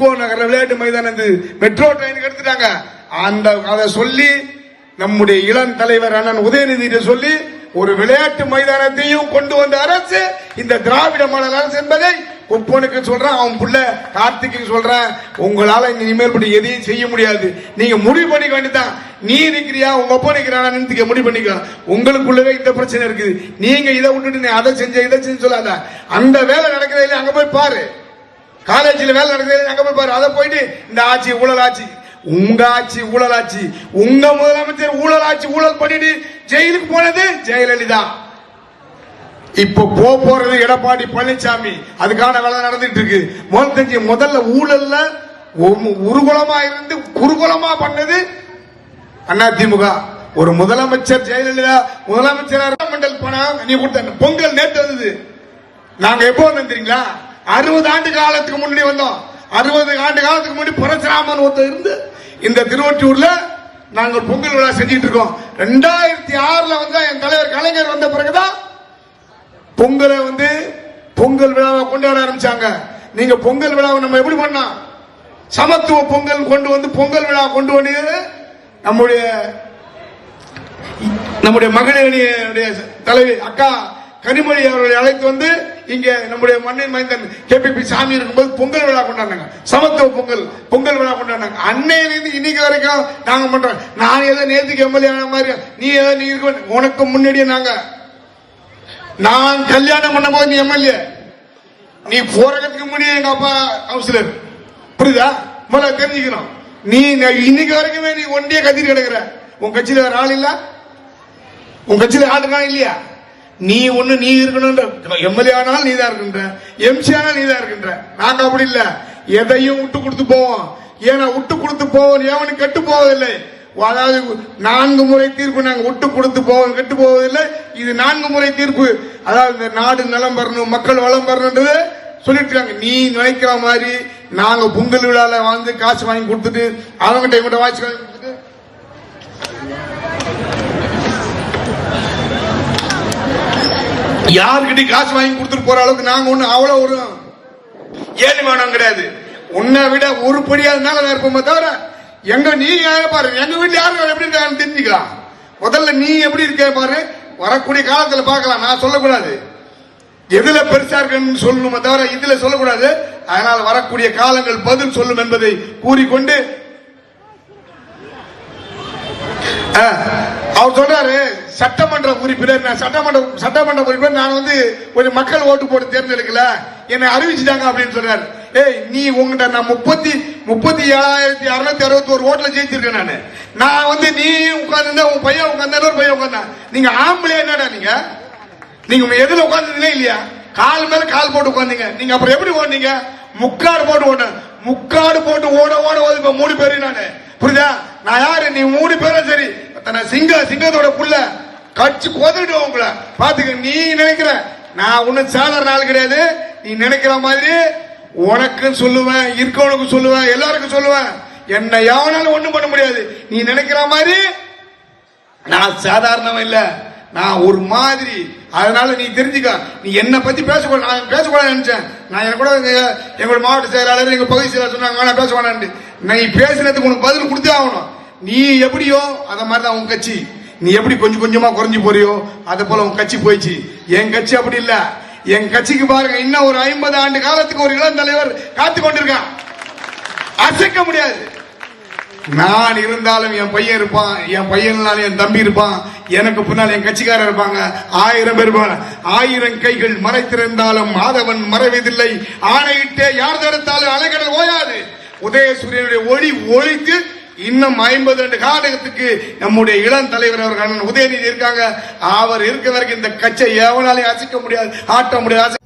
விம்கோ நகர விளையாட்டு மைதானம் மெட்ரோ ட்ரெயினுக்கு எடுத்துட்டாங்க. அந்த அதை சொல்லி நம்முடைய இளம் தலைவர் அண்ணன் உதயநிதி சொல்லி ஒரு விளையாட்டு மைதானத்தையும் கொண்டு வந்த அரசு இந்த திராவிட மாடல் அரசு என்பதை குப்பனுக்கு சொல்றேன் அவன் புள்ள கார்த்திக்கு சொல்றேன். உங்களால இனிமேல் இப்படி எதையும் செய்ய முடியாது. நீங்க முடிவு பண்ணிக்க வேண்டியதான் நீ இருக்கிறியா உங்க அப்பா நிக்கிறானா நினைத்துக்க முடிவு பண்ணிக்கலாம். உங்களுக்குள்ளவே இந்த பிரச்சனை இருக்குது. நீங்க இதை விட்டுட்டு நீ அதை செஞ்ச இதை செஞ்சு சொல்லாத. அந்த வேலை நடக்கிறதே இல்லை அங்க போய் பாரு. காலேஜில் வேலை நடக்குது அங்க போய் பாரு அதை போயிட்டு இந்த ஆட்சி ஊழல் ஆட்சி. உங்க ஆட்சி ஊழல் ஆட்சி. உங்க முதலமைச்சர் ஊழல் ஆட்சி ஊழல் பண்ணிட்டு ஜெயிலுக்கு போனது ஜெயலலிதா. இப்ப போக போறது எடப்பாடி பழனிசாமி. அதுக்கான வேலை நடந்துட்டு இருக்கு. முதல் தெரிஞ்சு முதல்ல ஊழல்ல உருகுலமா இருந்து குருகுலமா பண்ணது அண்ணா திமுக. ஒரு முதலமைச்சர் ஜெயலலிதா முதலமைச்சர் மண்டல் பணம் நீ கொடுத்த பொங்கல் நேற்று வந்தது. நாங்க எப்போ வந்தோம் அறுபது ஆண்டு காலத்துக்கு முன்னாடி வந்தோம். அறுபது ஆண்டு காலத்துக்கு முன்னாடி பரசுராமன் ஒருத்தர் இருந்து இந்த திருவொற்றியூர்ல நாங்கள் பொங்கல் விழா செஞ்சிட்டு இருக்கோம். ரெண்டாயிரத்தி ஆறுல வந்து என் தலைவர் கலைஞர் வந்த பிறகுதான் பொங்கலை வந்து பொங்கல் விழாவை கொண்டாட ஆரம்பிச்சாங்க. நீங்க பொங்கல் விழாவை நம்ம எப்படி பண்ணோம் சமத்துவ பொங்கல் கொண்டு வந்து பொங்கல் விழா கொண்டு வந்தது நம்முடைய நம்முடைய மகளிர் தலைவி அக்கா கனிமொழி அவர்களை அழைத்து வந்து இங்க நம்முடைய மண்ணின் மைந்தன் கேபிபி சாமி இருக்கும்போது பொங்கல் விழா கொண்டாடினாங்க. சமத்துவ பொங்கல் பொங்கல் விழா கொண்டாடினாங்க. அன்னையிலிருந்து இன்னைக்கு வரைக்கும் நாங்க பண்றோம். நான் ஏதோ நேத்துக்கு எம்எல்ஏ ஆன மாதிரி நீ ஏதோ நீ இருக்க உனக்கு முன்னாடியே நாங்க. நான் கல்யாணம் பண்ணும்போது நீ எம்எல்ஏ. நீ போறதுக்கு முன்னாடியே எங்க அப்பா கவுன்சிலர் புரியுதா? முதல்ல தெரிஞ்சுக்கணும். நீ இன்னைக்கு வரைக்குமே நீ ஒண்டியே கத்திரி கிடக்குற. உன் கட்சியில வேற ஆள் இல்ல? உன் கட்சியில ஆள் இருக்கா இல்லையா? நீ ஒண்ணு நீ இருக்கணும்ன்ற எம்எல்ஏ ஆனாலும் நீ தான் இருக்கின்ற எம்சி ஆனால் நீ தான் இருக்கின்ற. நாங்க அப்படி இல்ல. எதையும் விட்டு கொடுத்து போவோம். ஏன்னா விட்டு கொடுத்து போவோம் எவனும் கெட்டு போவதில்லை. அதாவது நான்கு முறை தீர்ப்பு நாங்க விட்டு கொடுத்து போவோம் கெட்டு போவதில்லை. இது நான்கு முறை தீர்ப்பு. அதாவது இந்த நாடு நலம் பெறணும் மக்கள் வளம் பெறணுன்றது சொல்லிட்டு இருக்காங்க நீ நினைக்கிற மாதிரி நாங்க பொங்கல் விழால வந்து காசு வாங்கி கொடுத்துட்டு அவங்ககிட்ட இவங்கிட்ட வாட்சி வாங்கி கொடுத்துட்டு யாருக்கிட்டையும் காசு வாங்கி கொடுத்துட்டு போற அளவுக்கு நாங்க ஒண்ணு அவ்வளவு ஒரு வேணும் கிடையாது. உன்னை விட உருப்படியாத மேல இருப்போமே தவிர எங்க நீ யார பாரு எங்க வீட்டுல யாரும் எப்படி இருக்காங்கன்னு தெரிஞ்சுக்கலாம். முதல்ல நீ எப்படி இருக்க பாரு வரக்கூடிய காலத்துல பார்க்கலாம். நான் சொல்லக்கூடாது. எதுல பெருசா இருக்குன்னு சொல்லணுமே தவிர இதுல சொல்லக்கூடாது. அதனால் வரக்கூடிய காலங்கள் பதில் சொல்லும் என்பதை கூறிக்கொண்டு அவர் சொல்றாரு சட்டமன்ற உறுப்பினர் நான் சட்டமன்ற சட்டமன்ற உறுப்பினர் நான் வந்து ஒரு மக்கள் ஓட்டு போட்டு தேர்ந்தெடுக்கல. என்னை அறிவிச்சிட்டாங்க அப்படின்னு சொல்றாரு ஏய் நீ உங்ககிட்ட நான் முப்பத்தி முப்பத்தி ஏழாயிரத்தி அறுநூத்தி அறுபத்தி ஒரு ஓட்டுல ஜெயிச்சிருக்கேன் நான். நான் வந்து நீ உட்கார்ந்து உன் பையன் உட்கார்ந்தா ஒரு பையன் உட்காந்தா நீங்க ஆம்பளை என்னடா நீங்க? நீங்க எதுல உட்கார்ந்தீங்களே இல்லையா? கால் மேல கால் போட்டு உட்காந்துங்க நீங்க அப்புறம் எப்படி ஓடுனீங்க? முக்காடு போட்டு ஓட முக்காடு போட்டு ஓட ஓட ஓட இப்ப மூணு பேரு நானு. புரியுதா? நான் யாரு? நீ மூணு பேரும் சரி. சிங்க சிங்கத்தோட புள்ள. கட்சி கொதறிடுவோம் உங்களை. பாத்துக்க நீ நினைக்கிற. நான் ஒன்னும் சாதாரண ஆள் கிடையாது. நீ நினைக்கிற மாதிரி உனக்கும் சொல்லுவேன் இருக்கவனுக்கும் சொல்லுவேன் எல்லாருக்கும் சொல்லுவேன். என்ன யாவனாலும் ஒண்ணும் பண்ண முடியாது. நீ நினைக்கிற மாதிரி நான் சாதாரணம் இல்ல. நான் ஒரு மாதிரி. அதனால நீ தெரிஞ்சுக்க. நீ என்ன பத்தி பேசக்கூடாது. நான் பேசக்கூடாது நினைச்சேன். நான் என் கூட எங்களோட மாவட்ட செயலாளர் எங்க பகுதி செயலாளர் சொன்னாங்க நான் பேசக்கூடாது நீ பேசினதுக்கு உனக்கு பதில் கொடுத்தே ஆகணும். நீ எப்படியோ அந்த மாதிரி தான் உன் கட்சி. நீ எப்படி கொஞ்சம் கொஞ்சமா குறைஞ்சு போறியோ? அது போல உன் கட்சி போயிடுச்சு. என் கட்சி அப்படி இல்ல. என் கட்சிக்கு பாருங்க இன்னும் ஒரு ஐம்பது ஆண்டு காலத்துக்கு ஒரு இளம் தலைவர் காத்து கொண்டிருக்கான். அசைக்க முடியாது. நான் இருந்தாலும் என் பையன் இருப்பான். என் பையனாலும் என் தம்பி இருப்பான். எனக்கு பின்னால் என் கட்சிக்காரர் இருப்பாங்க. ஆயிரம் பேர் ஆயிரம் கைகள் மறைத்திருந்தாலும் மாதவன் மறைவதில்லை. ஆணையிட்டே யார் தடுத்தாலும் அலைகடல் ஓயாது. உதயசூரியனுடைய ஒளி ஒழித்து இன்னும் ஐம்பது ரெண்டு காலத்துக்கு நம்முடைய இளம் தலைவர் அவர்கள் உதயநிதி இருக்காங்க. அவர் இருக்க வரைக்கும் இந்த கட்சியை எவனாலையும் அசைக்க முடியாது ஆட்ட முடியாது